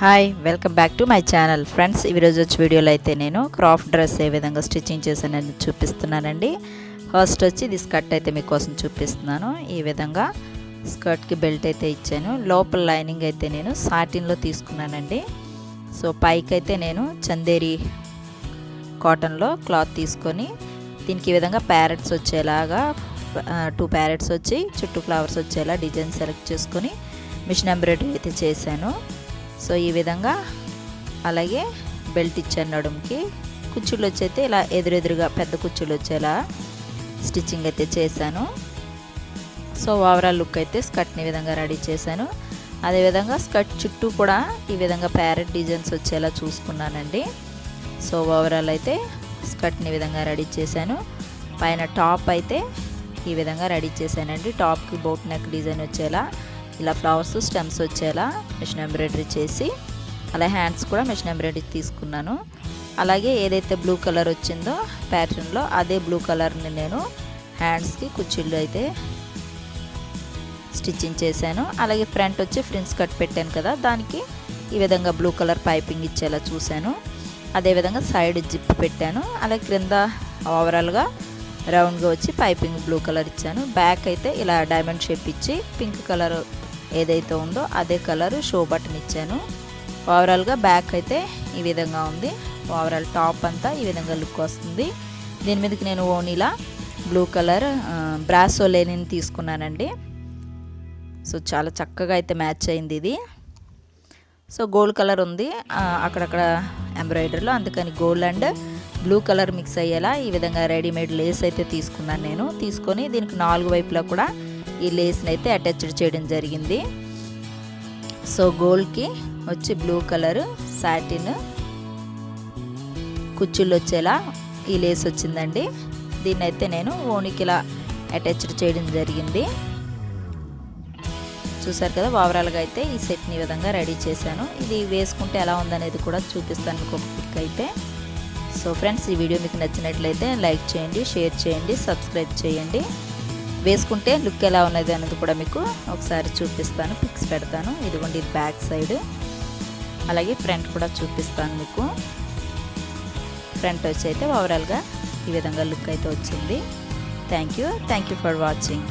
Hi welcome back to my channel friends ఈరోజు వచ్చి వీడియోలో అయితే నేను క్రాఫ్ట్ డ్రెస్ ఏ విధంగా స్టిచ్చింగ్ చేశానని చూపిస్తున్నానండి. ఫస్ట్ వచ్చి ఇది స్కర్ట్ అయితే మీకోసం చూపిస్తున్నాను. ఈ విధంగా స్కర్ట్కి బెల్ట్ అయితే ఇచ్చాను. లోపల లైనింగ్ అయితే నేను సాటిన్లో తీసుకున్నానండి. సో పైకి అయితే నేను చందేరి కాటన్లో క్లాత్ తీసుకొని దీనికి ఈ విధంగా ప్యారెట్స్ వచ్చేలాగా టూ ప్యారెట్స్ వచ్చి చుట్టూ ఫ్లవర్స్ వచ్చేలా డిజైన్ సెలెక్ట్ చేసుకొని మిషన్ ఎంబ్రాయిడరీ అయితే చేశాను. సో ఈ విధంగా అలాగే బెల్ట్ ఇచ్చాను నడుముకి. కుచ్చులు వచ్చైతే ఇలా ఎదురెదురుగా పెద్ద కుచ్చులు వచ్చేలా స్టిచ్చింగ్ అయితే చేశాను. సో ఓవరాల్ లుక్ అయితే స్కర్ట్ని విధంగా రెడీ చేశాను. అదేవిధంగా స్కర్ట్ చుట్టూ కూడా ఈ విధంగా ప్యారెట్ డిజైన్స్ వచ్చేలా చూసుకున్నానండి. సో ఓవరాల్ అయితే స్కర్ట్ని విధంగా రెడీ చేశాను. పైన టాప్ అయితే ఈ విధంగా రెడీ చేశానండి. టాప్కి బోట్ నెక్ డిజైన్ వచ్చేలా ఇలా ఫ్లవర్స్ స్టెమ్స్ వచ్చేలా మిషన్ ఎంబ్రాయిడరీ చేసి అలా హ్యాండ్స్ కూడా మిషన్ ఎంబ్రాయిడరీ తీసుకున్నాను. అలాగే ఏదైతే బ్లూ కలర్ వచ్చిందో ప్యాటర్న్లో అదే బ్లూ కలర్ని నేను హ్యాండ్స్కి కుచ్చిళ్ళు అయితే స్టిచ్చింగ్ చేశాను. అలాగే ఫ్రంట్ వచ్చి ఫ్రిన్స్ కట్ పెట్టాను కదా దానికి ఈ విధంగా బ్లూ కలర్ పైపింగ్ ఇచ్చేలా చూశాను. అదేవిధంగా సైడ్ జిప్ పెట్టాను. అలాగే క్రింద ఓవరాల్గా రౌండ్గా వచ్చి పైపింగ్ బ్లూ కలర్ ఇచ్చాను. బ్యాక్ అయితే ఇలా డైమండ్ షేప్ ఇచ్చి పింక్ కలర్ ఏదైతే ఉందో అదే కలర్ షో బటన్ ఇచ్చాను. ఓవరాల్గా బ్యాక్ అయితే ఈ విధంగా ఉంది. ఓవరాల్ టాప్ అంతా ఈ విధంగా లుక్ వస్తుంది. దీని మీదకి నేను ఓనీలా బ్లూ కలర్ బ్రాసో లేనిని తీసుకున్నానండి. సో చాలా చక్కగా అయితే మ్యాచ్ అయింది ఇది. సో గోల్డ్ కలర్ ఉంది. అక్కడక్కడ ఎంబ్రాయిడరీలో. అందుకని gold and blue colour mix అయ్యేలా ఈ విధంగా రెడీమేడ్ లేస్ అయితే తీసుకున్నాను నేను. తీసుకొని దీనికి నాలుగు వైపులా కూడా ఈ లేస్ని అయితే అటాచ్డ్ చేయడం జరిగింది. సో గోల్డ్కి వచ్చి బ్లూ కలర్ సాటిన్ కుచ్చుళ్ళు వచ్చేలా ఈ లేస్ వచ్చిందండి. దీన్ని అయితే నేను ఓనికి ఇలా అటాచ్డ్ చేయడం జరిగింది. చూసారు కదా ఓవరాల్గా అయితే ఈ సెట్ని ఈ విధంగా రెడీ చేశాను. ఇది వేసుకుంటే ఎలా ఉందనేది కూడా చూపిస్తాను మీకు ఒక పిక్ అయితే. సో ఫ్రెండ్స్ ఈ వీడియో మీకు నచ్చినట్లయితే లైక్ చేయండి షేర్ చేయండి సబ్స్క్రైబ్ చేయండి. వేసుకుంటే లుక్ ఎలా ఉన్నది అనేది కూడా మీకు ఒకసారి చూపిస్తాను. పిక్స్ పెడతాను. ఇదిగోండి ఇది బ్యాక్ సైడ్. అలాగే ఫ్రంట్ కూడా చూపిస్తాను మీకు. ఫ్రంట్ వచ్చి అయితే ఓవరాల్గా ఈ విధంగా లుక్ అయితే వచ్చింది. Thank you thank you for watching